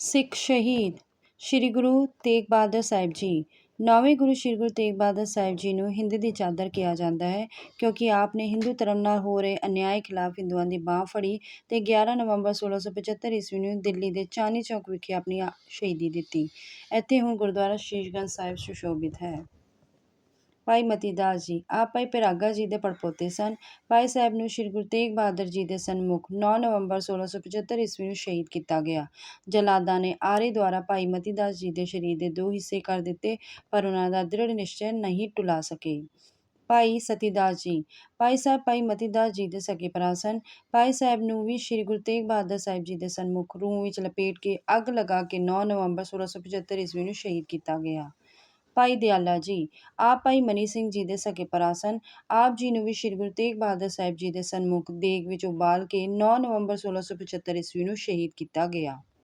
ਸਿੱਖ ਸ਼ਹੀਦ ਸ੍ਰੀ ਗੁਰੂ ਤੇਗ ਬਹਾਦਰ ਸਾਹਿਬ ਜੀ। ਨੌਵੇਂ ਗੁਰੂ ਸ੍ਰੀ ਗੁਰੂ ਤੇਗ ਬਹਾਦਰ ਸਾਹਿਬ ਜੀ ਨੂੰ ਹਿੰਦ ਦੀ ਚਾਦਰ ਕਿਹਾ ਜਾਂਦਾ ਹੈ ਕਿਉਂਕਿ ਆਪ ਨੇ ਹਿੰਦੂ ਧਰਮ ਨਾਲ ਹੋ ਰਹੇ ਅਨਿਆਏ ਖਿਲਾਫ ਹਿੰਦੂਆਂ ਦੀ ਬਾਹ ਫੜੀ ਤੇ 11 ਨਵੰਬਰ 1675 ਈਸਵੀ ਨੂੰ ਦਿੱਲੀ ਦੇ ਚਾਂਦਨੀ ਚੌਕ ਵਿਖੇ ਆਪਣੀ ਸ਼ਹੀਦੀ ਦਿੱਤੀ। ਇੱਥੇ ਹੁਣ ਗੁਰਦੁਆਰਾ ਸ਼ੀਸ਼ਗੰਜ ਸਾਹਿਬ ਸੁਸ਼ੋਭਿਤ ਹੈ। ਭਾਈ ਮਤੀ ਦਾਸ ਜੀ, ਆਪ ਭਾਈ ਪਿਰਾਗਾ ਜੀ ਦੇ ਪੜਪੋਤੇ ਸਨ। ਭਾਈ ਸਾਹਿਬ ਨੂੰ ਸ੍ਰੀ ਗੁਰੂ ਤੇਗ ਬਹਾਦਰ ਜੀ ਦੇ ਸਨਮੁਖ 9 ਨਵੰਬਰ 1675 ਈਸਵੀ ਨੂੰ ਸ਼ਹੀਦ ਕੀਤਾ ਗਿਆ। ਜਲਾਦਾਂ ਨੇ ਆਰੇ ਦੁਆਰਾ ਭਾਈ ਮਤੀ ਦਾਸ ਜੀ ਦੇ ਸਰੀਰ ਦੇ ਦੋ ਹਿੱਸੇ ਕਰ ਦਿੱਤੇ, ਪਰ ਉਹਨਾਂ ਦਾ ਦ੍ਰਿੜ ਨਿਸ਼ਚੈ ਨਹੀਂ ਟੁਲਾ ਸਕੇ। ਭਾਈ ਸਤੀਦਾਸ ਜੀ, ਭਾਈ ਸਾਹਿਬ ਭਾਈ ਮਤੀ ਦਾਸ ਜੀ ਦੇ ਸਕੇ ਭਰਾ ਸਨ। ਭਾਈ ਸਾਹਿਬ ਨੂੰ ਵੀ ਸ੍ਰੀ ਗੁਰੂ ਤੇਗ ਬਹਾਦਰ ਸਾਹਿਬ ਜੀ ਦੇ ਸਨਮੁਖ ਰੂਹ ਵਿੱਚ ਲਪੇਟ ਕੇ ਅੱਗ ਲਗਾ ਕੇ 9 ਨਵੰਬਰ 1675 ਈਸਵੀ ਨੂੰ ਸ਼ਹੀਦ ਕੀਤਾ ਗਿਆ। ਭਾਈ ਦਿਆਲਾ ਜੀ, ਆਪ ਭਾਈ ਮਨੀ ਸਿੰਘ ਜੀ ਦੇ ਸਕੇ ਭਰਾ ਸਨ। ਆਪ ਜੀ ਨੂੰ ਵੀ ਸ੍ਰੀ ਗੁਰੂ ਤੇਗ ਬਹਾਦਰ ਸਾਹਿਬ ਜੀ ਦੇ ਸਨਮੁਖ ਦੇਗ ਵਿੱਚ ਉਬਾਲ ਕੇ ਨੌ ਨਵੰਬਰ 1675 ਈਸਵੀ ਨੂੰ ਸ਼ਹੀਦ ਕੀਤਾ ਗਿਆ।